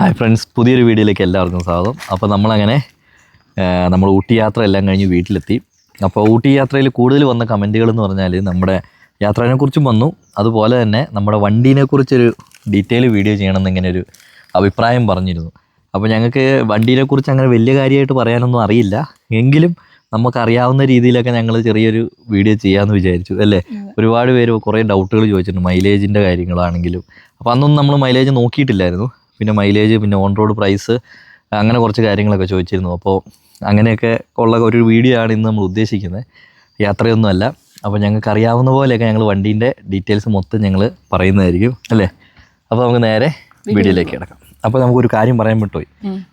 Hi friends പുതിയൊരു വീഡിയോയിലേക്ക് എല്ലാവർക്കും സ്വാഗതം. അപ്പോൾ നമ്മളങ്ങനെ നമ്മൾ ഊട്ടി യാത്ര എല്ലാം കഴിഞ്ഞ് വീട്ടിലെത്തി. അപ്പോൾ ഊട്ടി യാത്രയിൽ കൂടുതൽ വന്ന കമന്റുകൾ എന്ന് പറഞ്ഞാൽ നമ്മുടെ യാത്രയെക്കുറിച്ചും വന്നു. അതുപോലെ തന്നെ നമ്മുടെ വണ്ടീനെ കുറിച്ചൊരു ഡീറ്റെയിൽ വീഡിയോ ചെയ്യണം എന്നിങ്ങനെ ഒരു അഭിപ്രായം പറഞ്ഞിരുന്നു. അപ്പോൾ ഞങ്ങൾക്ക് വണ്ടീനെക്കുറിച്ച് അങ്ങനെ വലിയ കാര്യമായിട്ട് പറയാനൊന്നും അറിയില്ല. എങ്കിലും നമുക്കറിയാവുന്ന രീതിയിലൊക്കെ ഞങ്ങൾ ചെറിയൊരു വീഡിയോ ചെയ്യാമെന്ന് വിചാരിച്ചു അല്ലേ? ഒരുപാട് പേര് കുറേ ഡൗട്ടുകൾ ചോദിച്ചിട്ടുണ്ട് മൈലേജിന്റെ കാര്യങ്ങളാണെങ്കിലും. അപ്പോൾ അന്നൊന്നും നമ്മൾ മൈലേജ് നോക്കിയിട്ടില്ലായിരുന്നു. പിന്നെ മൈലേജ് പിന്നെ ഓൺ റോഡ് പ്രൈസ് അങ്ങനെ കുറച്ച് കാര്യങ്ങളൊക്കെ ചോദിച്ചിരുന്നു. അപ്പോൾ അങ്ങനെയൊക്കെ ഉള്ള ഒരു വീഡിയോ ആണ് ഇന്ന് നമ്മൾ ഉദ്ദേശിക്കുന്നത്. യാത്രയൊന്നുമല്ല. അപ്പോൾ ഞങ്ങൾക്ക് അറിയാവുന്ന പോലെയൊക്കെ ഞങ്ങൾ വണ്ടീന്റെ ഡീറ്റെയിൽസ് മൊത്തം ഞങ്ങൾ പറയുന്നതായിരിക്കും അല്ലേ? അപ്പോൾ നമുക്ക് നേരെ വീഡിയോയിലേക്ക് കിടക്കാം. അപ്പോൾ നമുക്കൊരു കാര്യം പറയാൻ വിട്ടുപോയി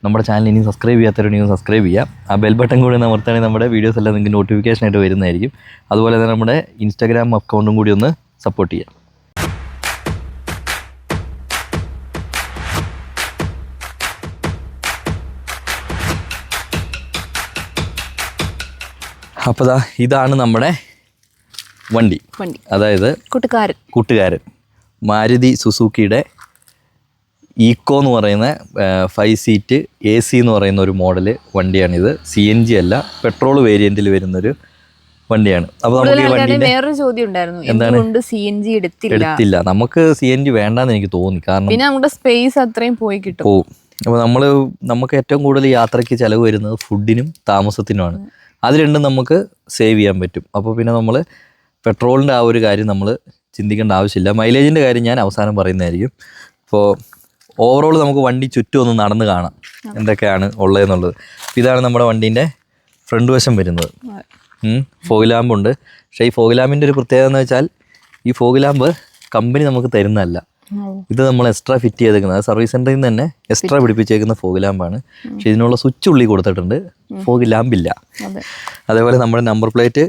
നമ്മുടെ ചാനൽ ഇനി സബ്സ്ക്രൈബ് ചെയ്യാത്തവരുണ്ടെങ്കിൽ സബ്സ്ക്രൈബ് ചെയ്യാം. ആ ബെൽ ബട്ടൺ കൂടി അമർത്തുകയാണെങ്കിൽ നമ്മുടെ വീഡിയോസ് എല്ലാം നിങ്ങൾക്ക് നോട്ടിഫിക്കേഷൻ ആയിട്ട് വരുന്നതായിരിക്കും. അതുപോലെ തന്നെ നമ്മുടെ ഇൻസ്റ്റാഗ്രാം അക്കൗണ്ടും കൂടി ഒന്ന് സപ്പോർട്ട് ചെയ്യാം. അപ്പോൾ ദാ ഇതാണ് നമ്മുടെ വണ്ടി. വണ്ടി. അതായത് കൂട്ടുകാരൻ. കൂട്ടുകാരൻ. മാരുതി സുസുക്കിയുടെ ഈക്കോ എന്ന് പറയുന്ന ഫൈവ് സീറ്റ് എ സി എന്ന് പറയുന്ന ഒരു മോഡൽ വണ്ടിയാണിത്. സി എൻ ജി അല്ല പെട്രോൾ വേരിയന്റിൽ വരുന്നൊരു വണ്ടിയാണ്. അപ്പോൾ നമുക്ക് ഈ വണ്ടീന്റെ വേറൊരു ചോദ്യം ഉണ്ടായിരുന്നു. എന്താണ്? സി എൻ ജി എടുത്തില്ല? എടുത്തില്ല. നമുക്ക് സി എൻ ജി വേണ്ടെന്ന് എനിക്ക് തോന്നി. കാരണം പിന്നെ നമ്മുടെ സ്പേസ് അത്രയും പോയി കിട്ടും. പോകും അപ്പോൾ നമ്മൾ നമുക്ക് ഏറ്റവും കൂടുതൽ യാത്രയ്ക്ക് ചിലവ് വരുന്നത് ഫുഡിനും താമസത്തിനുമാണ്. അത് രണ്ടും നമുക്ക് സേവ് ചെയ്യാൻ പറ്റും. അപ്പോൾ പിന്നെ നമ്മൾ പെട്രോളിന്റെ ആ ഒരു കാര്യം നമ്മൾ ചിന്തിക്കേണ്ട ആവശ്യമില്ല. മൈലേജിന്റെ കാര്യം ഞാൻ അവസാനം പറയുന്നതായിരിക്കും. അപ്പോൾ ഓവറോൾ നമുക്ക് വണ്ടി ചുറ്റും ഒന്ന് നടന്ന് കാണാം. എന്തൊക്കെയാണ് ഉള്ളതെന്നുള്ളത്. ഇതാണ് നമ്മുടെ വണ്ടീന്റെ ഫ്രണ്ട് വശം വരുന്നത്. ഫോഗ് ലാമ്പുണ്ട് പക്ഷേ ഈ ഫോഗ് ലാമ്പിന്റെ ഒരു പ്രത്യേകത എന്ന് വെച്ചാൽ ഈ ഫോഗ് ലാമ്പ് കമ്പനി നമുക്ക് തരുന്നതല്ല. ഇത് നമ്മൾ എക്സ്ട്രാ ഫിറ്റ് ചെയ്തേക്കുന്നത്. സർവീസ് സെന്ററിൽ നിന്ന് തന്നെ എക്സ്ട്രാ പിടിപ്പിച്ചേക്കുന്ന ഫോഗ് ലാമ്പാണ് പക്ഷെ ഇതിനുള്ള സ്വിച്ച് ഉള്ളി കൊടുത്തിട്ടുണ്ട്. ഫോഗ് ലാമ്പില്ല അതെ. അതേപോലെ നമ്മുടെ number plate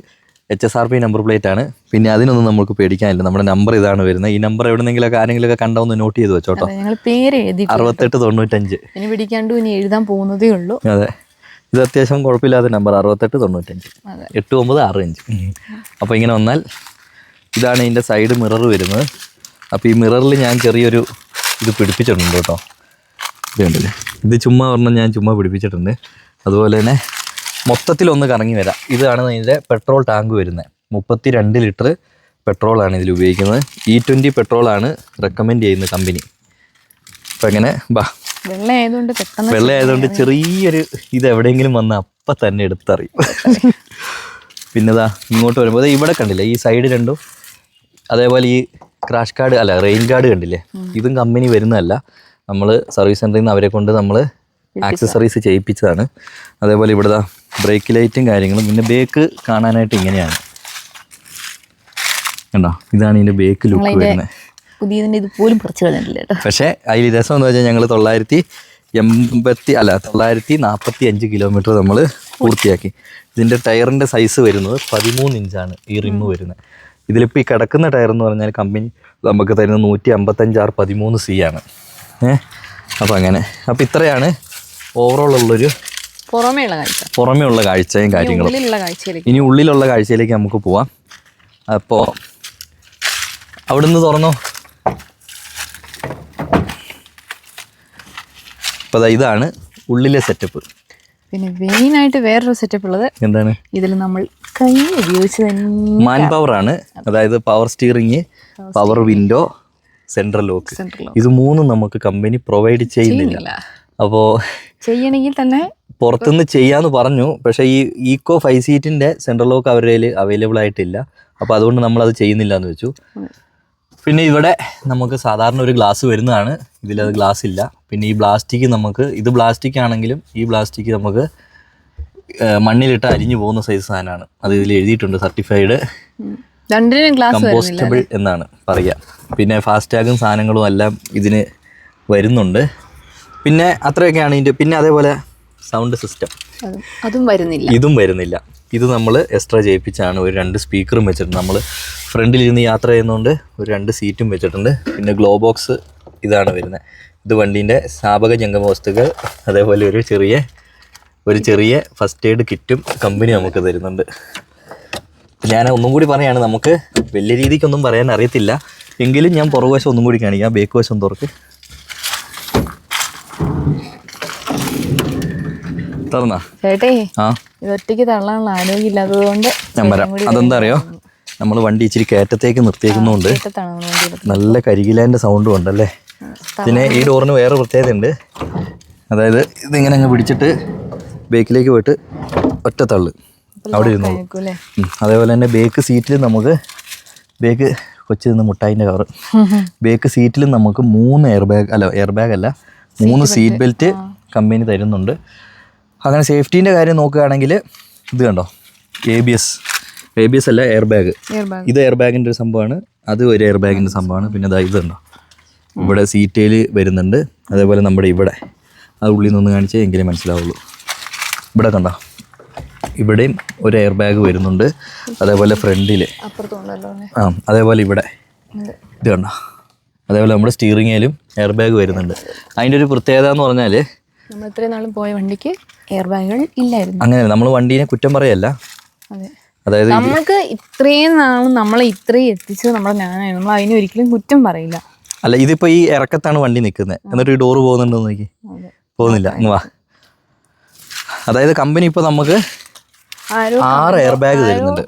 H S R P number plate ആണ്. പിന്നെ അതിനൊന്നും നമുക്ക് പേടിക്കാനില്ല. നമ്മുടെ നമ്പർ ഇതാണ് വരുന്നത്. ഈ നമ്പർ എവിടെന്നെങ്കിലൊക്കെ ആരെങ്കിലുമൊക്കെ കണ്ട ഒന്ന് നോട്ട് ചെയ്ത് വെച്ചോട്ടോ. അറുപത്തെട്ട് തൊണ്ണൂറ്റഞ്ച്. ഇനി പിടിക്കാണ്ട് ഇനി എഴുതാൻ പോകുന്നതേ ഉള്ളൂ. അതെ. ഇത് അത്യാവശ്യം കുഴപ്പമില്ലാത്ത നമ്പർ അറുപത്തെട്ട് തൊണ്ണൂറ്റഞ്ച്. എട്ട് ഒമ്പത് ആറ് അഞ്ച്. അപ്പോൾ ഇങ്ങനെ വന്നാൽ ഇതാണ് ഇതിന്റെ സൈഡ് മിറർ വരുന്നത്. അപ്പോൾ ഈ മിററിൽ ഞാൻ ചെറിയൊരു ഇത് പിടിപ്പിച്ചിട്ടുണ്ട് കേട്ടോ. ഇത് കണ്ടില്ലേ? ഇത് ചുമ്മാ പറഞ്ഞാൽ ഞാൻ ചുമ്മാ പിടിപ്പിച്ചിട്ടുണ്ട്. അതുപോലെ തന്നെ മൊത്തത്തിലൊന്ന് കറങ്ങി വരാം. ഇതാണ് ഇതിന്റെ പെട്രോൾ ടാങ്ക് വരുന്നത്. മുപ്പത്തി രണ്ട് ലിറ്റർ പെട്രോളാണ് ഇതിൽ ഉപയോഗിക്കുന്നത്. ഇ ട്വന്റി പെട്രോളാണ് റെക്കമെൻഡ് ചെയ്യുന്ന കമ്പനി. അപ്പം എങ്ങനെ ബാ വെള്ള ആയതുകൊണ്ട് ചെറിയൊരു ഇത് എവിടെയെങ്കിലും വന്ന അപ്പം തന്നെ എടുത്തറിയും. പിന്നെതാ ഇങ്ങോട്ട് വരുമ്പോൾ ഇവിടെ കണ്ടില്ല ഈ സൈഡ് രണ്ടും അതേപോലെ ഈ ക്രാഷ് കാർഡ് അല്ല റെയിൻ കാർഡ് കണ്ടില്ലേ? ഇതും കമ്പനി വരുന്നതല്ല. നമ്മൾ സർവീസ് സെന്ററിൽ നിന്ന് അവരെ കൊണ്ട് നമ്മൾ ആക്സസറീസ് ചെയ്യിപ്പിച്ചതാണ്. അതേപോലെ ഇവിടുത്തെ ബ്രേക്ക് ലൈറ്റും കാര്യങ്ങളും. പിന്നെ ബേക്ക് കാണാനായിട്ട് ഇങ്ങനെയാണ്. കണ്ടോ? ഇതാണ് ഇതിന്റെ ബേക്ക് ലുക്ക് വരുന്നത് പുതിയതിന്റെ ഇത് പോലും പറിച്ചു കളഞ്ഞിട്ടില്ല കേട്ടോ. പക്ഷേ അതിൽ രസം എന്ന് വെച്ചാൽ ഞങ്ങൾ തൊള്ളായിരത്തി എൺപത്തി അല്ല തൊള്ളായിരത്തി നാൽപ്പത്തി അഞ്ച് കിലോമീറ്റർ നമ്മൾ പൂർത്തിയാക്കി. ഇതിന്റെ ടയറിന്റെ സൈസ് വരുന്നത് പതിമൂന്ന് ഇഞ്ചാണ് ഈ റിമ്മ് വരുന്നത് ഇതിലിപ്പോൾ ഈ കിടക്കുന്ന ടയർ എന്ന് പറഞ്ഞാൽ കമ്പനി നമുക്ക് തരുന്ന നൂറ്റി അമ്പത്തഞ്ച് ആറ് പതിമൂന്ന് സി ആണ്. ഏഹ് അപ്പോൾ അങ്ങനെ. അപ്പോൾ ഇത്രയാണ് ഓവറോൾ ഉള്ളൊരു പുറമേ ഉള്ള കാഴ്ച കാഴ്ചയും കാര്യങ്ങളും. ഇനി ഉള്ളിലുള്ള കാഴ്ചയിലേക്ക് നമുക്ക് പോവാം. അപ്പോൾ അവിടുന്ന് തുറന്നോ? അപ്പോൾ ഇതാണ് ഉള്ളിലെ സെറ്റപ്പ് പിന്നെ മെയിനായിട്ട് വേറൊരു സെറ്റപ്പ് ഉള്ളത് എന്താണ്? ഇതിൽ നമ്മൾ കൈ ഉപയോഗിച്ച് തന്നെ മാൻ പവർ ആണ്. അതായത് power steering power window central lock ഇത് മൂന്നും നമുക്ക് കമ്പനി പ്രൊവൈഡ് ചെയ്യുന്നില്ല. അപ്പോ അപ്പോൾ ചെയ്യണമെങ്കിൽ തന്നെ പുറത്തുനിന്ന് ചെയ്യാന്ന് പറഞ്ഞു. പക്ഷേ ഈ ഈക്കോ ഫൈവ് സീറ്റിന്റെ സെൻട്രൽ ലോക്ക് അവരുടെ അവൈലബിൾ ആയിട്ടില്ല. അപ്പോൾ അതുകൊണ്ട് നമ്മൾ അത് ചെയ്യുന്നില്ല എന്ന് വെച്ചു. പിന്നെ ഇവിടെ നമുക്ക് സാധാരണ ഒരു ഗ്ലാസ് വരുന്നതാണ്. ഇതിലത് ഗ്ലാസ് ഇല്ല. പിന്നെ ഈ പ്ലാസ്റ്റിക് നമുക്ക് ഇത് പ്ലാസ്റ്റിക് ആണെങ്കിലും ഈ പ്ലാസ്റ്റിക് നമുക്ക് മണ്ണിലിട്ട് അരിഞ്ഞു പോകുന്ന സൈസ് സാധനമാണ്. അത് ഇതിൽ എഴുതിയിട്ടുണ്ട് സർട്ടിഫൈഡ് കമ്പോസ്റ്റബിൾ എന്നാണ് പറയുക. പിന്നെ ഫാസ്റ്റാഗും സാധനങ്ങളും എല്ലാം ഇതിന് വരുന്നുണ്ട്. പിന്നെ അത്രയൊക്കെയാണ് ഇതിന്റെ പിന്നെ അതേപോലെ സൗണ്ട് സിസ്റ്റം അതും വരുന്നില്ല. ഇതും വരുന്നില്ല. ഇത് നമ്മൾ എക്സ്ട്രാ ചെയ്യിപ്പിച്ചാണ് ഒരു രണ്ട് സ്പീക്കറും വെച്ചിട്ടുണ്ട്. നമ്മൾ ഫ്രണ്ടിൽ ഇരുന്ന് യാത്ര ചെയ്യുന്നതുകൊണ്ട് ഒരു രണ്ട് സീറ്റും വെച്ചിട്ടുണ്ട്. പിന്നെ ഗ്ലോ ബോക്സ് ഇതാണ് വരുന്നത്. ഇത് വണ്ടീന്റെ സ്ഥാപക ജംഗമ വസ്തുക്കൾ അതേപോലെ ഒരു ചെറിയ ഒരു ചെറിയ ഫസ്റ്റ് എയ്ഡ് കിറ്റും കമ്പനി നമുക്ക് തരുന്നുണ്ട്. ഞാൻ ഒന്നും കൂടി പറയാണ് നമുക്ക് വലിയ രീതിക്കൊന്നും പറയാൻ അറിയത്തില്ല. എങ്കിലും ഞാൻ പുറകുവശം ഒന്നും കൂടി കാണിക്കാം ബേക്ക് വശം തുറക്ക്. തുറന്നാ? ചേട്ടേ ആ. തള്ളാനുള്ള ആരോഗ്യം ഇല്ലാത്തത് കൊണ്ട് ഞാൻ വരാം. അതെന്താ അറിയോ നമ്മൾ വണ്ടി ഇച്ചിരി കയറ്റത്തേക്ക് നിർത്തിയേക്കുന്നതുകൊണ്ട് എടുത്തത്. നല്ല കരികിലാന്റെ സൗണ്ടും ഉണ്ടല്ലേ? പിന്നെ ഈ ഡോറിന് വേറെ പ്രത്യേകത ഉണ്ട് അതായത് ഇതിങ്ങനെ അങ്ങ് പിടിച്ചിട്ട് ബേക്കിലേക്ക് പോയിട്ട് ഒറ്റ തള്ളു. അവിടെ ഇരുന്നോളൂ. ഉം. അതേപോലെ തന്നെ ബേക്ക് സീറ്റിൽ നമുക്ക് ബേക്ക് കൊച്ചു നിന്ന് മുട്ടായിന്റെ കവർ ബേക്ക് സീറ്റിൽ നമുക്ക് മൂന്ന് എയർ ബാഗ് അല്ല എയർ ബാഗ് അല്ല മൂന്ന് സീറ്റ് ബെൽറ്റ് കമ്പനി തരുന്നുണ്ട്. അങ്ങനെ സേഫ്റ്റീന്റെ കാര്യം നോക്കുകയാണെങ്കിൽ ഇത് കണ്ടോ? A B S A B S അല്ല എയർ ബാഗ്. ഇത് എയർ ബാഗിന്റെ ഒരു സംഭവമാണ്. അത് ഒരു എയർ ബാഗിന്റെ സംഭവമാണ്. പിന്നെ ഇത് ഇതുണ്ടോ ഇവിടെ സീറ്റേൽ വരുന്നുണ്ട്. അതേപോലെ നമ്മുടെ ഇവിടെ. അത് ഉള്ളിൽ നിന്ന് കാണിച്ചേ എങ്കിലേ മനസ്സിലാവുള്ളൂ. ഇവിടെ കണ്ട. ഇവിടെയും ഒരു എയർ ബാഗ് വരുന്നുണ്ട്. അതേപോലെ ഫ്രണ്ടിൽ ആ അതേപോലെ ഇവിടെ. ഇത് കണ്ട. അതേപോലെ നമ്മുടെ സ്റ്റിയറിങ്ങിലും എയർ ബാഗ് വരുന്നുണ്ട്. അതിന്റെ ഒരു പ്രത്യേകത എന്ന് പറഞ്ഞാൽ നമ്മൾ ഇത്രയും നാളും പോയ വണ്ടിക്ക് എയർ ബാഗുകൾ ഇല്ലായിരുന്നു. അങ്ങനെ നമ്മൾ വണ്ടീനെ കുറ്റം പറയല്ല. അതെ. അതായത് നമുക്ക് ഇത്രയും നാളും നമ്മൾ ഇത്രയും എത്തിച്ചത് നമ്മുടെ ഞാനായിരുന്നു നമ്മൾ അതിന് ഒരിക്കലും കുറ്റം പറയില്ല. അല്ല ഇതിപ്പോ ഈ ഇറക്കത്താണ് വണ്ടി നിൽക്കുന്നത്. എന്നിട്ട് ഈ ഡോറ് പോകുന്നുണ്ടോ നോക്കി. പോകുന്നില്ല. വാ. അതായത് കമ്പനി ഇപ്പോൾ നമുക്ക് ആറ് എയർ ബാഗ് തരുന്നുണ്ട്.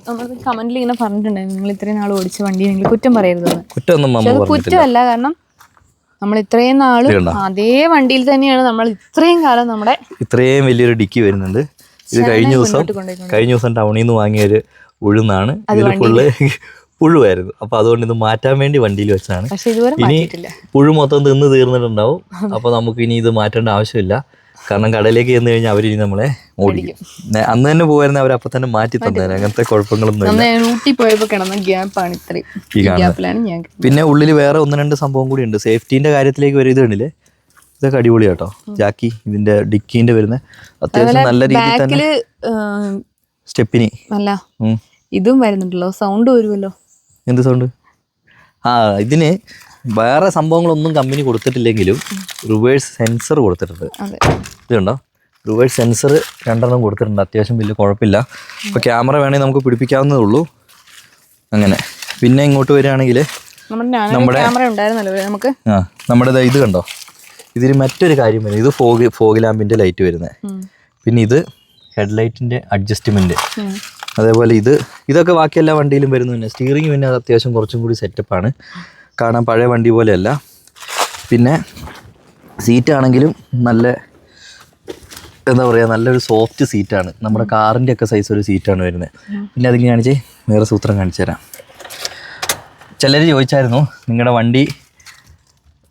കമന്റിൽ ഇങ്ങനെ പറഞ്ഞിട്ടുണ്ടായിരുന്നു. നിങ്ങൾ ഇത്രയും നാൾ ഓടിച്ച വണ്ടി നിങ്ങൾ കുറ്റം പറയരുത് കുറ്റമൊന്നും കുറ്റമല്ല. കാരണം നമ്മൾ ഇത്രയും നാളും അതേ വണ്ടിയിൽ തന്നെയാണ് നമ്മൾ ഇത്രയും കാലം നമ്മുടെ ഇത്രയും വലിയൊരു ഡിക്കി വരുന്നുണ്ട്. ഇത് കഴിഞ്ഞ ദിവസം കഴിഞ്ഞ ദിവസം ടൗണിൽ നിന്ന് വാങ്ങിയ ഒരു ഉഴുന്നാണ്. ഇതിൽ ഫുള്ള് പുഴുവായിരുന്നു. അപ്പൊ അതുകൊണ്ട് ഇത് മാറ്റാൻ വേണ്ടി വണ്ടിയിൽ വെച്ചാണ് ഇനി പുഴു മൊത്തം തിന്ന് തീർന്നിട്ടുണ്ടാവും. അപ്പൊ നമുക്ക് ഇനി ഇത് മാറ്റേണ്ട ആവശ്യമില്ല. കാരണം കടയിലേക്ക് ചെന്ന് കഴിഞ്ഞാൽ അവരിനി നമ്മളെ ഓടിക്കും. അന്ന് തന്നെ പോകുമായിരുന്നു അവർ അപ്പം തന്നെ മാറ്റി തന്നേനെ. അങ്ങനത്തെ കുഴപ്പങ്ങളൊന്നും ഊട്ടി പോയപ്പോൾ കിടന്ന ഗ്യാപ്പാണ് ഇത്രയും. പിന്നെ ഉള്ളിൽ വേറെ ഒന്ന് രണ്ട് സംഭവം കൂടി ഉണ്ട്. സേഫ്റ്റീന്റെ കാര്യത്തിലേക്ക് വരും. ഇത് കണ്ടില്ലേ? ഇതൊക്കെ അടിപൊളി കേട്ടോ ജാക്കി ഇതിന്റെ ഡിക്കിന്റെ വരുന്ന. അത്യാവശ്യം നല്ല രീതിയിൽ തന്നെ സ്റ്റെപ്പിനി. അല്ല. ഇതും വരുന്നുണ്ടല്ലോ. സൗണ്ട് വരുമല്ലോ എന്ത് സൗണ്ട്? ആ ഇതിന് വേറെ സംഭവങ്ങളൊന്നും കമ്പനി കൊടുത്തിട്ടില്ലെങ്കിലും റിവേഴ്സ് സെൻസർ കൊടുത്തിട്ടുണ്ട്. ഇതുണ്ടോ ഇത് റിവേഴ്സ് സെൻസർ രണ്ടെണ്ണം കൊടുത്തിട്ടുണ്ട്. അത്യാവശ്യം വലിയ കുഴപ്പമില്ല. ഇപ്പോൾ ക്യാമറ വേണമെങ്കിൽ നമുക്ക് പിടിപ്പിക്കാവുന്നതേ ഉള്ളൂ. അങ്ങനെ. പിന്നെ ഇങ്ങോട്ട് വരികയാണെങ്കിൽ നമ്മുടെ നമുക്ക് ആ നമ്മുടെ ഇത് കണ്ടോ? ഇതിന് മറ്റൊരു കാര്യം വരുന്നത് ഇത് ഫോഗ് ഫോഗ് ലാമ്പിന്റെ ലൈറ്റ് വരുന്നത് പിന്നെ ഇത് ഹെഡ്ലൈറ്റിന്റെ അഡ്ജസ്റ്റ്മെന്റ് അഡ്ജസ്റ്റ്മെന്റ് അതേപോലെ ഇത് ഇതൊക്കെ ബാക്കി എല്ലാ വണ്ടിയിലും വരുന്നു സ്റ്റിയറിംഗ് പിന്നെ അത് അത്യാവശ്യം കുറച്ചും കൂടി സെറ്റപ്പാണ് കാണാൻ പഴയ വണ്ടി പോലെയല്ല. പിന്നെ സീറ്റ് ആണെങ്കിലും നല്ല എന്താ പറയുക നല്ലൊരു സോഫ്റ്റ് സീറ്റാണ്. നമ്മുടെ കാറിന്റെ ഒക്കെ സൈസ് ഒരു സീറ്റാണ് വരുന്നത്. പിന്നെ അതിങ്ങനെ കാണിച്ച് വേറെ സൂത്രം കാണിച്ചു തരാം. ചിലർ ചോദിച്ചായിരുന്നു നിങ്ങളുടെ വണ്ടി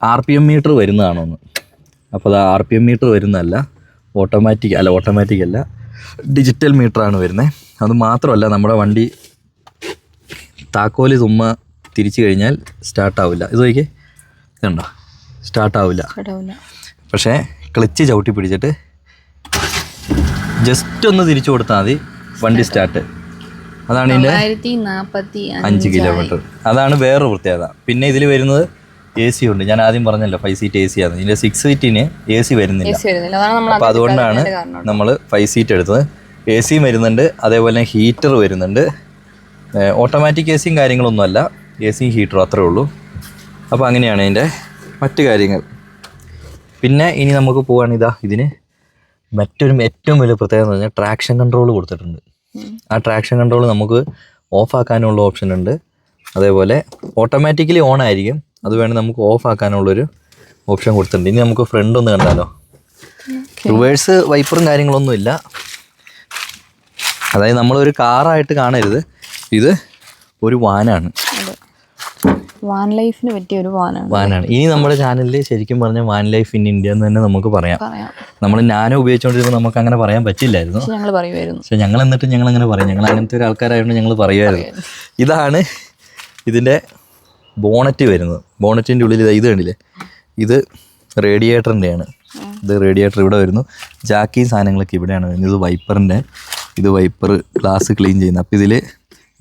ആർ പി എം മീറ്റർ വരുന്നതാണോ എന്ന് അപ്പോൾ അത് ആർ പി എം മീറ്റർ വരുന്നതല്ല ഓട്ടോമാറ്റിക് അല്ല ഓട്ടോമാറ്റിക് അല്ല ഡിജിറ്റൽ മീറ്ററാണ് വരുന്നത്. അത് മാത്രമല്ല നമ്മുടെ വണ്ടി താക്കോൽ തുമ്മ തിരിച്ചു കഴിഞ്ഞാൽ സ്റ്റാർട്ടാവില്ല ഇത് നോക്കിയേ ഇതുണ്ടോ? സ്റ്റാർട്ടാവില്ല പക്ഷേ ക്ലച്ച് ചവിട്ടി പിടിച്ചിട്ട് ജസ്റ്റ് ഒന്ന് തിരിച്ചു കൊടുത്താൽ മതി. വണ്ടി സ്റ്റാർട്ട് അതാണ് ഇതിന്റെ അഞ്ച് കിലോമീറ്റർ അതാണ് വേറൊരു പ്രത്യേകത. പിന്നെ ഇതിൽ വരുന്നത് എ സി ഉണ്ട്. ഞാൻ ആദ്യം പറഞ്ഞല്ലോ ഫൈവ് സീറ്റ് എ സി ആണ് ഇതിന്റെ സിക്സ് സീറ്റിന് എ സി വരുന്നില്ല. അപ്പോൾ അതുകൊണ്ടാണ് നമ്മൾ ഫൈവ് സീറ്റ് എടുത്തത്. എ സിയും വരുന്നുണ്ട്. അതേപോലെ ഹീറ്റർ വരുന്നുണ്ട്. ഓട്ടോമാറ്റിക് എ സിയും കാര്യങ്ങളൊന്നുമല്ല. എ സിയും ഹീറ്ററും അത്രേ ഉള്ളൂ. അപ്പോൾ അങ്ങനെയാണ് അതിന്റെ മറ്റു കാര്യങ്ങൾ. പിന്നെ ഇനി നമുക്ക് പോവാണ് ഇതാ ഇതിന് മറ്റൊരു ഏറ്റവും വലിയ പ്രത്യേകത എന്ന് പറഞ്ഞാൽ ട്രാക്ഷൻ കൺട്രോൾ കൊടുത്തിട്ടുണ്ട്. ആ ട്രാക്ഷൻ കൺട്രോൾ നമുക്ക് ഓഫ് ആക്കാനുള്ള ഓപ്ഷൻ ഉണ്ട്. അതേപോലെ ഓട്ടോമാറ്റിക്കലി ഓൺ ആയിരിക്കും. അത് വേണേൽ നമുക്ക് ഓഫ് ആക്കാനുള്ളൊരു ഓപ്ഷൻ കൊടുത്തിട്ടുണ്ട്. ഇനി നമുക്ക് ഫ്രണ്ട് ഒന്ന് കണ്ടാലോ? റിവേഴ്സ് വൈപ്പറും കാര്യങ്ങളൊന്നും ഇല്ല. അതായത് നമ്മളൊരു കാറായിട്ട് കാണരുത്. ഇത് ഒരു വാനാണ്. വാൻ ലൈഫിന് പറ്റിയ ഒരു വാനാണ്. വാനാണ്. ഇനി നമ്മുടെ ചാനലിൽ ശരിക്കും പറഞ്ഞ വാൻ ലൈഫ് ഇൻ ഇന്ത്യ എന്ന് തന്നെ നമുക്ക് പറയാം. പറയാം. നമ്മൾ നാനോ ഉപയോഗിച്ചുകൊണ്ടിരുമ്പോൾ നമുക്ക് അങ്ങനെ പറയാൻ പറ്റില്ലായിരുന്നു. പക്ഷെ ഞങ്ങൾ പറയുമായിരുന്നു പക്ഷെ ഞങ്ങൾ എന്നിട്ട് ഞങ്ങൾ അങ്ങനെ പറയും. ഞങ്ങൾ അങ്ങനത്തെ ഒരു ആൾക്കാരായതുകൊണ്ട് ഞങ്ങൾ പറയുമായിരുന്നു ഇതാണ് ഇതിന്റെ ബോണറ്റ് വരുന്നത്. ബോണറ്റിന്റെ ഉള്ളിൽ ഇത് ഇത് കണ്ടില്ലേ? ഇത് റേഡിയേറ്ററിന്റെയാണ് ഇത് റേഡിയേറ്റർ ഇവിടെ വരുന്നു. ജാക്കി സാധനങ്ങളൊക്കെ ഇവിടെയാണ് വരുന്നത്. ഇത് വൈപ്പറിന്റെ ഇത് വൈപ്പർ ഗ്ലാസ് ക്ലീൻ ചെയ്യുന്നത് അപ്പോൾ ഇതിൽ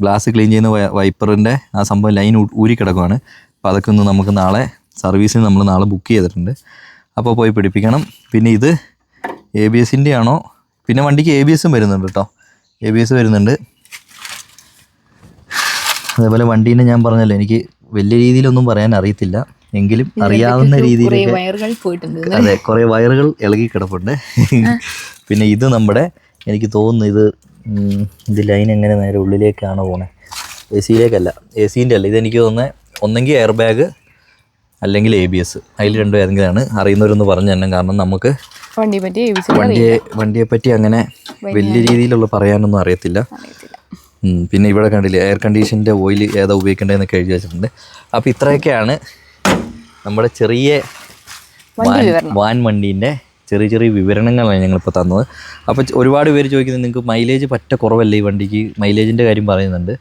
ഗ്ലാസ് ക്ലീൻ ചെയ്യുന്ന വൈപ്പറിന്റെ ആ സംഭവം ലൈൻ ഊരി കിടക്കുവാണ്. അപ്പോൾ അതൊക്കെ ഒന്ന് നമുക്ക് നാളെ സർവീസിന് നമ്മൾ നാളെ ബുക്ക് ചെയ്തിട്ടുണ്ട്. അപ്പോൾ പോയി പിടിപ്പിക്കണം. പിന്നെ ഇത് എ ബി എസിന്റെ ആണോ? പിന്നെ വണ്ടിക്ക് എ ബി എസും വരുന്നുണ്ട് കേട്ടോ. എ ബി എസ് വരുന്നുണ്ട്. അതേപോലെ വണ്ടീനെ ഞാൻ പറഞ്ഞല്ലോ എനിക്ക് വലിയ രീതിയിലൊന്നും പറയാൻ അറിയത്തില്ല. എങ്കിലും അറിയാവുന്ന രീതിയിൽ അതെ കുറേ വയറുകൾ ഇളകി കിടപ്പുണ്ട് പിന്നെ ഇത് നമ്മുടെ എനിക്ക് തോന്നുന്നു ഇത് ഇത് ലൈൻ എങ്ങനെ നേരെ ഉള്ളിലേക്കാണ് പോണേ? എ സിയിലേക്കല്ല എ സീന്റെ അല്ല. ഇതെനിക്ക് തോന്നുന്നത് ഒന്നെങ്കിൽ എയർ ബാഗ് അല്ലെങ്കിൽ എ ബി എസ് അതിൽ രണ്ടും ഏതെങ്കിലാണ് അറിയുന്നവരൊന്ന് പറഞ്ഞു തന്നെ കാരണം നമുക്ക് വണ്ടിയെ വണ്ടിയെ പറ്റി അങ്ങനെ വലിയ രീതിയിലുള്ള പറയാനൊന്നും അറിയത്തില്ല. പിന്നെ ഇവിടെ കണ്ടില്ലേ എയർ കണ്ടീഷന്റെ ഓയിൽ ഏതാ ഉപയോഗിക്കേണ്ടതെന്നൊക്കെ എഴുതി വെച്ചിട്ടുണ്ട്. അപ്പോൾ ഇത്രയൊക്കെയാണ് നമ്മുടെ ചെറിയ വാൻ- വാൻ വണ്ടീന്റെ ചെറിയ ചെറിയ വിവരണങ്ങളാണ് ഞങ്ങളിപ്പോൾ തന്നത്. അപ്പോൾ ഒരുപാട് പേര് ചോദിക്കുന്നത് നിങ്ങൾക്ക് മൈലേജ് പറ്റ കുറവല്ലേ ഈ വണ്ടിക്ക്? മൈലേജിന്റെ കാര്യം പറയുന്നുണ്ട്.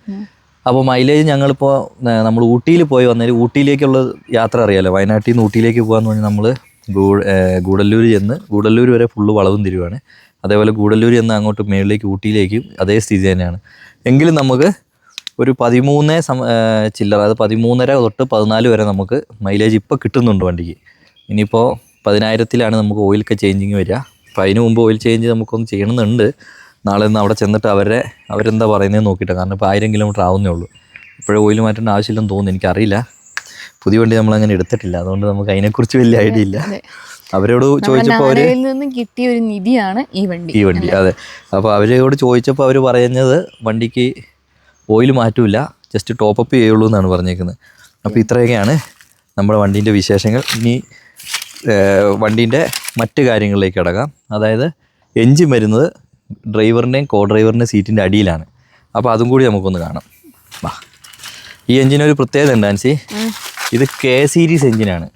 അപ്പോൾ മൈലേജ് ഞങ്ങളിപ്പോൾ നമ്മൾ ഊട്ടിയിൽ പോയി വന്നതിൽ ഊട്ടിയിലേക്കുള്ള യാത്ര അറിയാലോ? വയനാട്ടിൽ നിന്ന് ഊട്ടിയിലേക്ക് പോകാന്ന് പറഞ്ഞാൽ നമ്മൾ ഗൂഡല്ലൂർ ചെന്ന് ഗൂഡല്ലൂർ വരെ ഫുള്ള് വളവും തിരിവാണ്. അതേപോലെ ഗൂഡല്ലൂർ ചെന്ന് അങ്ങോട്ട് മേളിലേക്ക് ഊട്ടിയിലേക്കും അതേ സ്ഥിതി തന്നെയാണ്. എങ്കിലും നമുക്ക് ഒരു പതിമൂന്ന് സം ചില്ലറ അത് പതിമൂന്നര തൊട്ട് പതിനാല് വരെ നമുക്ക് മൈലേജ് ഇപ്പോൾ കിട്ടുന്നുണ്ട് വണ്ടിക്ക്. ഇനിയിപ്പോൾ പതിനായിരത്തിലാണ് നമുക്ക് ഓയിലൊക്കെ ചേഞ്ചിങ് വരിക. അപ്പോൾ അതിന് മുമ്പ് ഓയിൽ ചേഞ്ച് നമുക്കൊന്ന് ചെയ്യണമെന്നുണ്ട്. നാളെ ഒന്ന് അവിടെ ചെന്നിട്ട് അവരെ അവരെന്താ പറയുന്നത് നോക്കിയിട്ട് കാരണം ഇപ്പോൾ ആയിരം കിലോമീറ്റർ ആവുന്നേ ഉള്ളൂ. ഇപ്പോഴും ഓയിൽ മാറ്റേണ്ട ആവശ്യമില്ലെന്ന് തോന്നുന്നു എനിക്കറിയില്ല. പുതിയ വണ്ടി നമ്മൾ അങ്ങനെ എടുത്തിട്ടില്ല. അതുകൊണ്ട് നമുക്ക് അതിനെക്കുറിച്ച് വലിയ ഐഡിയ ഇല്ല. അവരോട് ചോദിച്ചപ്പോൾ നിന്നും കിട്ടിയ ഒരു നിധിയാണ് ഈ വണ്ടി. ഈ വണ്ടി അതെ. അപ്പോൾ അവരോട് ചോദിച്ചപ്പോൾ അവർ പറയുന്നത് വണ്ടിക്ക് ഓയിൽ മാറ്റൂല ജസ്റ്റ് ടോപ്പ് അപ്പ് ചെയ്യുള്ളൂ എന്നാണ് പറഞ്ഞേക്കുന്നത്. അപ്പോൾ ഇത്രയൊക്കെയാണ് നമ്മുടെ വണ്ടീന്റെ വിശേഷങ്ങൾ. ഇനി വണ്ടീന്റെ മറ്റ് കാര്യങ്ങളിലേക്ക് കിടക്കാം. അതായത് എഞ്ചിൻ വരുന്നത് ഡ്രൈവറിന്റെയും കോ ഡ്രൈവറിന്റെയും സീറ്റിന്റെ അടിയിലാണ്. അപ്പോൾ അതും കൂടി നമുക്കൊന്ന് കാണാം. വാ. ഈ എഞ്ചിനൊരു പ്രത്യേകത ഉണ്ട് ആൻസി. ഇത് കെ സീരീസ് എഞ്ചിനാണ്.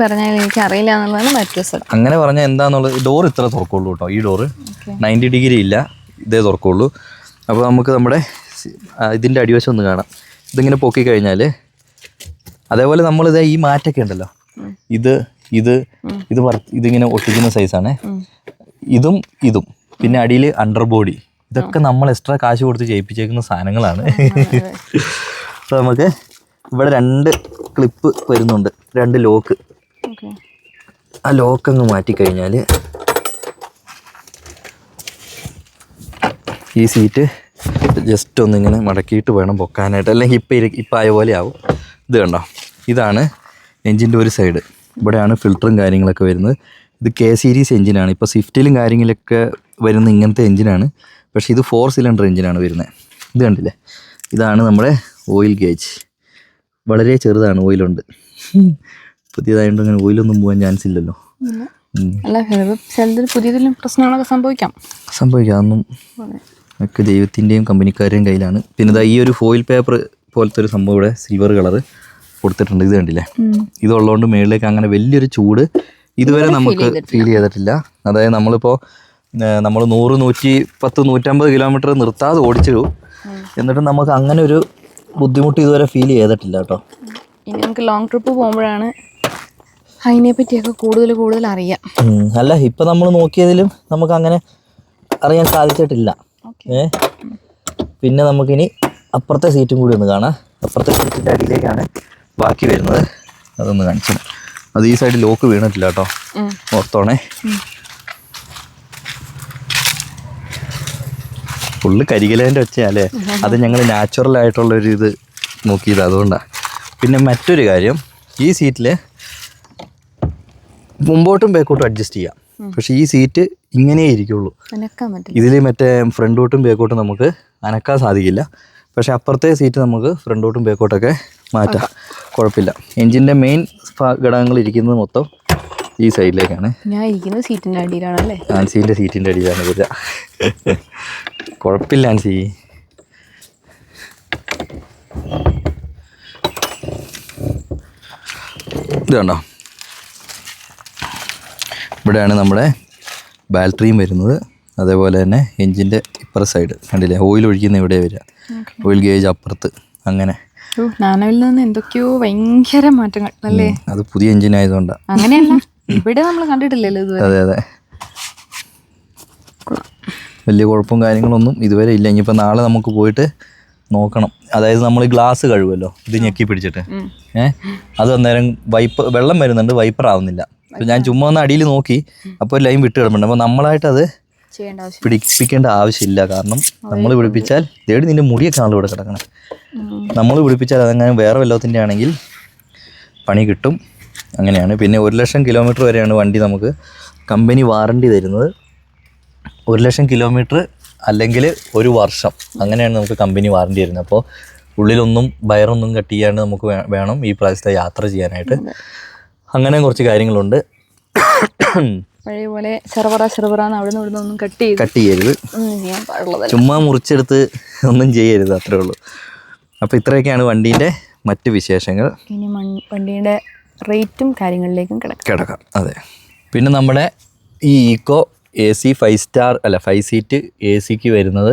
പറഞ്ഞാൽ എനിക്ക് അറിയില്ല എന്നുള്ളതാണ് അങ്ങനെ പറഞ്ഞാൽ എന്താന്നുള്ളത് ഡോർ ഇത്ര തുറക്കുള്ളൂ കേട്ടോ. ഈ ഡോറ് നയന്റി ഡിഗ്രി ഇല്ല ഇതേ തുറക്കുള്ളൂ. അപ്പോൾ നമുക്ക് നമ്മുടെ സി- ഇതിന്റെ അടിവശം ഒന്ന് കാണാം. ഇതിങ്ങനെ പൊക്കി കഴിഞ്ഞാൽ അതേപോലെ നമ്മളിത് ഈ മാറ്റൊക്കെ ഉണ്ടല്ലോ. ഇത് ഇത് ഇത് വർത്ത് ഇതിങ്ങനെ ഒട്ടിക്കുന്ന സൈസാണ് ഇതും ഇതും. പിന്നെ അടിയിൽ അണ്ടർ ബോഡി ഇതൊക്കെ നമ്മൾ എക്സ്ട്രാ കാശ് കൊടുത്ത് ചെയ്യിപ്പിച്ചേക്കുന്ന സാധനങ്ങളാണ്. അപ്പോൾ നമുക്ക് ഇവിടെ രണ്ട് ക്ലിപ്പ് വരുന്നുണ്ട്. രണ്ട് ലോക്ക് ആ ലോക്ക് അങ്ങ് മാറ്റിക്കഴിഞ്ഞാൽ ഈ സീറ്റ് ജസ്റ്റ് ഒന്നിങ്ങനെ മടക്കിയിട്ട് വേണം പൊക്കാനായിട്ട്. അല്ലെങ്കിൽ ഇപ്പം ഇരി ഇപ്പം ആയ പോലെ ആവും. ഇത് കണ്ടോ? ഇതാണ് എൻജിന്റെ ഒരു സൈഡ് ഇവിടെയാണ് ഫിൽറ്ററും കാര്യങ്ങളൊക്കെ വരുന്നത്. ഇത് കെ സീരീസ് എഞ്ചിനാണ് ഇപ്പോൾ സ്വിഫ്റ്റിലും കാര്യങ്ങളിലൊക്കെ വരുന്ന ഇങ്ങനത്തെ എഞ്ചിനാണ് പക്ഷേ ഇത് ഫോർ സിലിണ്ടർ എഞ്ചിനാണ് വരുന്നത്. ഇത് കണ്ടില്ലേ? ഇതാണ് നമ്മുടെ ഓയിൽ ഗേജ് വളരെ ചെറുതാണ് ഓയിലുണ്ട് പുതിയതായതുകൊണ്ട് അങ്ങനെ ഓയിലൊന്നും പോകാൻ ചാൻസ് ഇല്ലല്ലോ. ഉം. അല്ല ചിലപ്പോൾ ചിലതിൽ പുതിയതിലും പ്രശ്നങ്ങളൊക്കെ സംഭവിക്കാം. സംഭവിക്കാം. അതൊന്നും. ഒക്കെ ദൈവത്തിന്റെയും കമ്പനിക്കാരുടെയും കയ്യിലാണ്. പിന്നെ ഈ ഒരു ഫോയിൽ പേപ്പർ പോലത്തെ ഒരു സംഭവം ഇവിടെ സിൽവർ കളറ് കൊടുത്തിട്ടുണ്ട് ഇത് കണ്ടില്ലേ? ഇതുള്ളതുകൊണ്ട് മേളിലേക്ക് അങ്ങനെ വലിയൊരു ചൂട് ഇതുവരെ നമുക്ക് ഫീൽ ചെയ്തിട്ടില്ല. അതായത് നമ്മളിപ്പോൾ നമ്മൾ നൂറ് നൂറ്റി പത്ത് നൂറ്റമ്പത് കിലോമീറ്റർ നിർത്താതെ ഓടിച്ചു എന്നിട്ട് നമുക്ക് അങ്ങനെ ഒരു ബുദ്ധിമുട്ട് ഇതുവരെ ഫീൽ ചെയ്തിട്ടില്ല കേട്ടോ. ഇനി നമുക്ക് ലോങ് ട്രിപ്പ് പോകുമ്പോഴാണ് അതിനെ പറ്റിയൊക്കെ കൂടുതൽ കൂടുതൽ അറിയാം. അല്ല ഇപ്പം നമ്മൾ നോക്കിയതിലും നമുക്ക് അങ്ങനെ അറിയാൻ സാധിച്ചിട്ടില്ല. ഏ? പിന്നെ നമുക്കിനി അപ്പുറത്തെ സീറ്റും കൂടി ഒന്ന് കാണാം. അപ്പുറത്തെ സീറ്റിന്റെ അടിയിലേക്കാണ് ബാക്കി വരുന്നത് അതൊന്ന് കാണിച്ചു അത് ഈ സൈഡ് ലോക്ക് വീണിട്ടില്ല കേട്ടോ. ഓർത്തോണേ. ഫുള്ള് കരികലേന്റെ ഒച്ചയല്ലേ? അത് ഞങ്ങൾ നാച്ചുറൽ ആയിട്ടുള്ള ഒരു ഇത് നോക്കിയത് അതുകൊണ്ടാണ് പിന്നെ മറ്റൊരു കാര്യം ഈ സീറ്റിൽ മുമ്പോട്ടും ബാക്കോട്ടും അഡ്ജസ്റ്റ് ചെയ്യാം. പക്ഷെ ഈ സീറ്റ് ഇങ്ങനെ ഇരിക്കുള്ളൂ. ഇതിൽ മറ്റേ ഫ്രണ്ടോട്ടും ബാക്കോട്ടും നമുക്ക് അനക്കാൻ സാധിക്കില്ല. പക്ഷെ അപ്പുറത്തെ സീറ്റ് നമുക്ക് ഫ്രണ്ടോട്ടും ബാക്കോട്ടൊക്കെ മാറ്റാം. കുഴപ്പമില്ല. എഞ്ചിന്റെ മെയിൻ ഘടകങ്ങൾ ഇരിക്കുന്നത് മൊത്തം ഈ സൈഡിലേക്കാണ് ഞാൻ ഇരിക്കുന്നത് സീറ്റിന്റെ അടിയിലാണ് അല്ലേ ആൻസീന്റെ സീറ്റിന്റെ അടിയിലാണ് വരിക കുഴപ്പമില്ല ആൻസി. ഇത് കണ്ടോ? ഇവിടെയാണ് നമ്മുടെ ബാറ്ററിയും വരുന്നത്. അതേപോലെ തന്നെ എഞ്ചിന്റെ ഇപ്പുറ സൈഡ് കണ്ടില്ലേ? ഓയിൽ ഒഴിക്കുന്ന ഇവിടെ വരിക. ഓയിൽ ഗേജ് അപ്പുറത്ത്. അങ്ങനെ. ഓ നാനവിൽ നിന്ന് എന്തൊക്കെയോ ഭയങ്കര മാറ്റങ്ങൾ അല്ലേ? അത് പുതിയ എഞ്ചിൻ ആയതുകൊണ്ടാണ് അങ്ങനെയല്ല ഇവിടെ നമ്മൾ കണ്ടിട്ടില്ലല്ലോ ഇതുവരെ. അതെ അതെ. വലിയ കുഴപ്പവും കാര്യങ്ങളൊന്നും ഇതുവരെ ഇല്ല. ഇനിയിപ്പോൾ നാളെ നമുക്ക് പോയിട്ട് നോക്കണം. അതായത് നമ്മൾ ഗ്ലാസ് കഴുകുമല്ലോ ഇത് ഞെക്കി പിടിച്ചിട്ട്. ഏഹ് അത് അന്നേരം വൈപ്പ് വെള്ളം വരുന്നുണ്ട് വൈപ്പർ ആവുന്നില്ല. ഞാൻ ചുമ്മാ ഒന്ന് അടിയിൽ നോക്കി അപ്പോൾ ലൈൻ വിട്ട് കിടപ്പുണ്ട്. അപ്പോൾ നമ്മളായിട്ട് അത് പിടിപ്പിക്കേണ്ട ആവശ്യമില്ല. കാരണം നമ്മൾ പിടിപ്പിച്ചാൽ തേടി നിന്റെ മുടിയൊക്കെ ആണല്ലോ ഇവിടെ കിടക്കണം നമ്മൾ പിടിപ്പിച്ചാൽ അതങ്ങനെ വേറെ വല്ലത്തിന്റെ ആണെങ്കിൽ പണി കിട്ടും. അങ്ങനെയാണ്. പിന്നെ ഒരു ലക്ഷം കിലോമീറ്റർ വരെയാണ് വണ്ടി നമുക്ക് കമ്പനി വാറണ്ടി തരുന്നത്. ഒരു ലക്ഷം കിലോമീറ്റർ അല്ലെങ്കിൽ ഒരു വർഷം അങ്ങനെയാണ് നമുക്ക് കമ്പനി വാറണ്ടി തരുന്നത്. അപ്പോൾ ഉള്ളിലൊന്നും വയറൊന്നും കട്ട് ചെയ്യാണ്ട് നമുക്ക് വേണം ഈ പ്രാവശ്യത്തെ യാത്ര ചെയ്യാനായിട്ട്. അങ്ങനെ കുറച്ച് കാര്യങ്ങളുണ്ട്. പഴയ പോലെ ചെറുപറ ചെറുപറാന്ന് അവിടെ നിന്ന് ഇവിടുന്ന് ഒന്നും കട്ട് ചെയ്ത് കട്ട് ചെയ്യരുത്. ചെയ്യാൻ പാടുള്ളതല്ല. ചുമ്മാ മുറിച്ചെടുത്ത് ഒന്നും ചെയ്യരുത് അത്രേ ഉള്ളൂ. അപ്പോൾ ഇത്രയൊക്കെയാണ് വണ്ടീന്റെ മറ്റ് വിശേഷങ്ങൾ. ഇനി വണ്ടിയുടെ റേറ്റും കാര്യങ്ങളിലേക്കും കിടക്കാം. കിടക്കാം അതെ. പിന്നെ നമ്മുടെ ഈ Eeco A C five star അല്ല ഫൈവ് സീറ്റ് എ സിക്ക് വരുന്നത്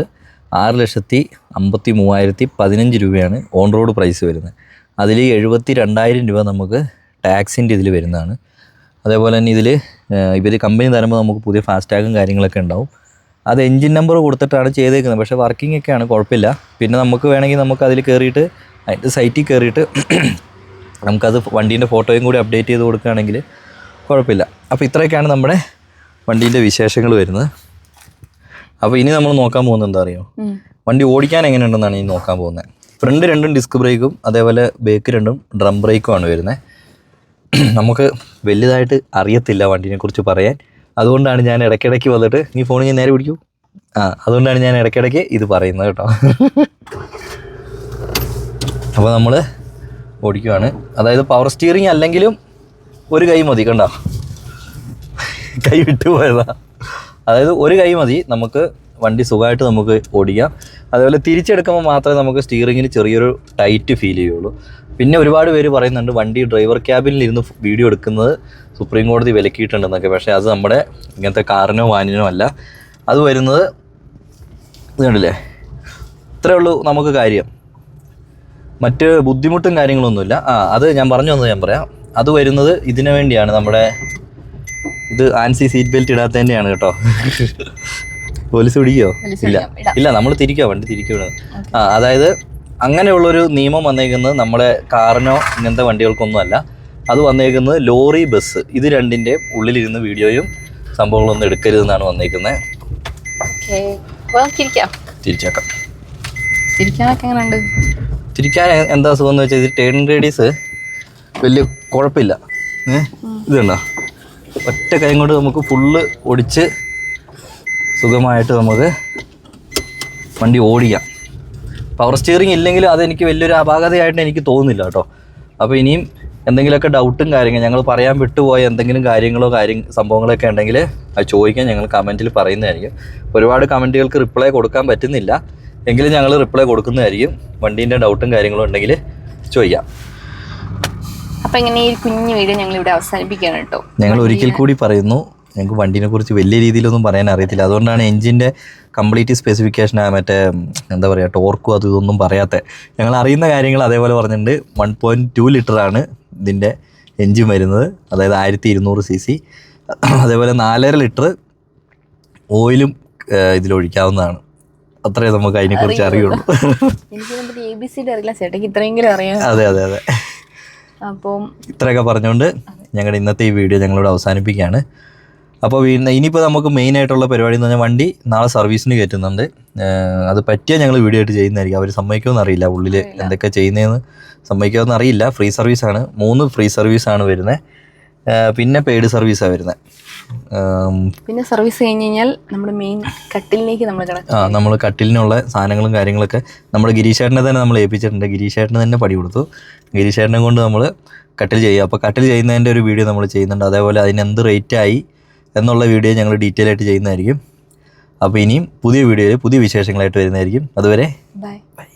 ആറ് ലക്ഷത്തി അമ്പത്തി മൂവായിരത്തി പതിനഞ്ച് രൂപയാണ് ഓൺ റോഡ് പ്രൈസ് വരുന്നത്. അതിൽ എഴുപത്തി രണ്ടായിരം രൂപ നമുക്ക് ടാക്സിന്റെ ഇതിൽ വരുന്നതാണ്. അതേപോലെ തന്നെ ഇതിൽ ഇവർ കമ്പനി തരുമ്പോൾ നമുക്ക് പുതിയ ഫാസ്റ്റാഗും കാര്യങ്ങളൊക്കെ ഉണ്ടാവും. അത് എൻജിൻ നമ്പർ കൊടുത്തിട്ടാണ് ചെയ്തേക്കുന്നത്. പക്ഷേ വർക്കിംഗ് ഒക്കെയാണ് കുഴപ്പമില്ല. പിന്നെ നമുക്ക് വേണമെങ്കിൽ നമുക്ക് അതിൽ കയറിയിട്ട് അതിന്റെ സൈറ്റിൽ കയറിയിട്ട് നമുക്കത് വണ്ടീന്റെ ഫോട്ടോയും കൂടി അപ്ഡേറ്റ് ചെയ്ത് കൊടുക്കുകയാണെങ്കിൽ കുഴപ്പമില്ല. അപ്പോൾ ഇത്രയൊക്കെയാണ് നമ്മുടെ വണ്ടീന്റെ വിശേഷങ്ങൾ വരുന്നത്. അപ്പോൾ ഇനി നമ്മൾ നോക്കാൻ പോകുന്നത് എന്താ അറിയോ? വണ്ടി ഓടിക്കാൻ എങ്ങനെയുണ്ടെന്നാണ് ഇനി നോക്കാൻ പോകുന്നത്. ഫ്രണ്ട് രണ്ടും ഡിസ്ക് ബ്രേക്കും അതേപോലെ ബേക്ക് രണ്ടും ഡ്രം ബ്രേക്കും ആണ് വരുന്നത്. നമുക്ക് വലുതായിട്ട് അറിയത്തില്ല വണ്ടിനെ കുറിച്ച് പറയാൻ. അതുകൊണ്ടാണ് ഞാൻ ഇടയ്ക്കിടയ്ക്ക് വന്നിട്ട് നീ ഫോണിൽ ഞാൻ നേരെ പിടിക്കൂ. ആ അതുകൊണ്ടാണ് ഞാൻ ഇടയ്ക്കിടയ്ക്ക് ഇത് പറയുന്നത് കേട്ടോ. അപ്പോൾ നമ്മൾ ഓടിക്കുവാണ്. അതായത് പവർ സ്റ്റിയറിങ് അല്ലെങ്കിലും ഒരു കൈ മതി കണ്ടോ? കൈ വിട്ടു പോയതാ. അതായത് ഒരു കൈ മതി നമുക്ക് വണ്ടി സുഖമായിട്ട് നമുക്ക് ഓടിക്കാം. അതേപോലെ തിരിച്ചെടുക്കുമ്പോൾ മാത്രമേ നമുക്ക് സ്റ്റിയറിങ്ങിന് ചെറിയൊരു ടൈറ്റ് ഫീൽ ചെയ്യുള്ളൂ. പിന്നെ ഒരുപാട് പേര് പറയുന്നുണ്ട് വണ്ടി ഡ്രൈവർ ക്യാബിനിൽ ഇരുന്ന് വീഡിയോ എടുക്കുന്നത് സുപ്രീം കോടതി വിലക്കിയിട്ടുണ്ടെന്നൊക്കെ. പക്ഷേ അത് നമ്മുടെ ഇങ്ങനത്തെ കാറിനോ വാനിനോ അല്ല. അത് വരുന്നത് ഇത് കണ്ടില്ലേ? ഇത്രേ ഉള്ളൂ നമുക്ക് കാര്യം. മറ്റ് ബുദ്ധിമുട്ടും കാര്യങ്ങളൊന്നുമില്ല. ആ അത് ഞാൻ പറഞ്ഞു വന്നത് ഞാൻ പറയാം. അത് വരുന്നത് ഇതിനു വേണ്ടിയാണ് നമ്മുടെ ഇത് ആൻസി സീറ്റ് ബെൽറ്റ് ഇടാത്തതിന്റെയാണ് കേട്ടോ. പോലീസ് പിടിക്കോ? ഇല്ല. ഇല്ല നമ്മൾ തിരിക്കുക വണ്ടി തിരിക്കുകയാണ് ആ അതായത് അങ്ങനെയുള്ളൊരു നിയമം വന്നേക്കുന്നത് നമ്മുടെ കാറിനോ ഇങ്ങനത്തെ വണ്ടികൾക്കൊന്നും അല്ല അത് വന്നേക്കുന്നത് ലോറി ബസ് ഇത് രണ്ടിന്റെയും ഉള്ളിലിരുന്ന് വീഡിയോയും സംഭവങ്ങളൊന്നും എടുക്കരുതെന്നാണ് വന്നേക്കുന്നത്. തിരിച്ചേക്കാം. തിരിക്കാനൊക്കെ എങ്ങനെയുണ്ട്? തിരിക്കാൻ എന്താ സുഖം എന്ന് വെച്ചാൽ ഇത് ടേൺ റേഡിയസ് വലിയ കുഴപ്പമില്ല. ഇതുണ്ടോ ഇത് കണ്ടോ? ഒറ്റ കൈ കൊണ്ട് നമുക്ക് ഫുള്ള് ഒടിച്ച് സുഖമായിട്ട് നമുക്ക് വണ്ടി ഓടിക്കാം. പവർ സ്റ്റിയറിംഗ് ഇല്ലെങ്കിൽ അതെനിക്ക് വലിയൊരു അപാകതയായിട്ട് എനിക്ക് തോന്നുന്നില്ല കേട്ടോ. അപ്പോൾ ഇനിയും എന്തെങ്കിലുമൊക്കെ ഡൗട്ടും കാര്യങ്ങൾ ഞങ്ങൾ പറയാൻ വിട്ടുപോയ എന്തെങ്കിലും കാര്യങ്ങളോ കാര്യം സംഭവങ്ങളൊക്കെ ഉണ്ടെങ്കിൽ അത് ചോദിക്കാൻ ഞങ്ങൾ കമന്റിൽ പറയുന്നതായിരിക്കും. ഒരുപാട് കമന്റുകൾക്ക് റിപ്ലൈ കൊടുക്കാൻ പറ്റുന്നില്ല. എങ്കിലും ഞങ്ങൾ റിപ്ലൈ കൊടുക്കുന്നതായിരിക്കും. വണ്ടീന്റെ ഡൗട്ടും കാര്യങ്ങളും ഉണ്ടെങ്കിൽ ചോദിക്കാം. അപ്പോൾ ഇങ്ങനെ ഈ കുഞ്ഞു വീഡിയോ ഞങ്ങൾ ഇവിടെ അവസാനിപ്പിക്കുകയാണ് കേട്ടോ. ഞങ്ങൾ ഒരിക്കൽ കൂടി പറയുന്നു. ഞങ്ങൾക്ക് വണ്ടീനെ കുറിച്ച് വലിയ രീതിയിലൊന്നും പറയാൻ അറിയത്തില്ല. അതുകൊണ്ടാണ് എഞ്ചിന്റെ കംപ്ലീറ്റ് സ്പെസിഫിക്കേഷൻ ആ മറ്റേ എന്താ പറയുക ടോർക്കും അതും ഇതൊന്നും പറയാത്ത. ഞങ്ങൾ അറിയുന്ന കാര്യങ്ങൾ അതേപോലെ പറഞ്ഞിട്ടുണ്ട്. വൺ പോയിന്റ് ടു ലിറ്ററാണ് ഇതിന്റെ എഞ്ചിൻ വരുന്നത്. അതായത് ആയിരത്തി ഇരുന്നൂറ് സി സി. അതേപോലെ നാലര ലിറ്റർ ഓയിലും ഇതിലൊഴിക്കാവുന്നതാണ്. അത്രേ നമുക്ക് അതിനെ കുറിച്ച് അറിയുള്ളൂ. അതെ അതെ അതെ. അപ്പം ഇത്രയൊക്കെ പറഞ്ഞുകൊണ്ട് ഞങ്ങളുടെ ഇന്നത്തെ ഈ വീഡിയോ ഞങ്ങളോട് അവസാനിപ്പിക്കുകയാണ്. അപ്പോൾ ഇനിയിപ്പോൾ നമുക്ക് മെയിൻ ആയിട്ടുള്ള പരിപാടി എന്ന് പറഞ്ഞാൽ വണ്ടി നാളെ സർവീസിന് കയറ്റുന്നുണ്ട്. അത് പറ്റിയാൽ ഞങ്ങൾ വീഡിയോ ആയിട്ട് ചെയ്യുന്നതായിരിക്കും. അവർ സമ്മതിക്കുമെന്ന് അറിയില്ല. ഉള്ളിൽ എന്തൊക്കെ ചെയ്യുന്നതെന്ന് സമ്മതിക്കുമെന്ന് അറിയില്ല. ഫ്രീ സർവീസാണ് മൂന്ന് ഫ്രീ സർവീസ് ആണ് വരുന്നത് പിന്നെ പെയ്ഡ് സർവീസാണ് വരുന്നത് പിന്നെ സർവീസ് കഴിഞ്ഞ് കഴിഞ്ഞാൽ നമ്മുടെ മെയിൻ കട്ടിലിലേക്ക് നമ്മൾ ആ നമ്മൾ കട്ടിലിനുള്ള സാധനങ്ങളും കാര്യങ്ങളൊക്കെ നമ്മൾ ഗിരീഷേട്ടനെ തന്നെ നമ്മൾ ഏൽപ്പിച്ചിട്ടുണ്ട്. ഗിരീഷേട്ടന് തന്നെ പടി കൊടുത്തു. ഗിരീഷേട്ടനെ കൊണ്ട് നമ്മൾ കട്ടിൽ ചെയ്യുക. അപ്പോൾ കട്ടിൽ ചെയ്യുന്നതിന്റെ ഒരു വീഡിയോ നമ്മൾ ചെയ്യുന്നുണ്ട്. അതേപോലെ അതിന് എന്ത് റേറ്റായി ആയി എന്നുള്ള വീഡിയോ ഞങ്ങൾ ഡീറ്റെയിൽ ആയിട്ട് ചെയ്യുന്നതായിരിക്കും. അപ്പോൾ ഇനിയും പുതിയ വീഡിയോയിൽ പുതിയ വിശേഷങ്ങളായിട്ട് വരുന്നതായിരിക്കും. അതുവരെ ബൈ ബൈ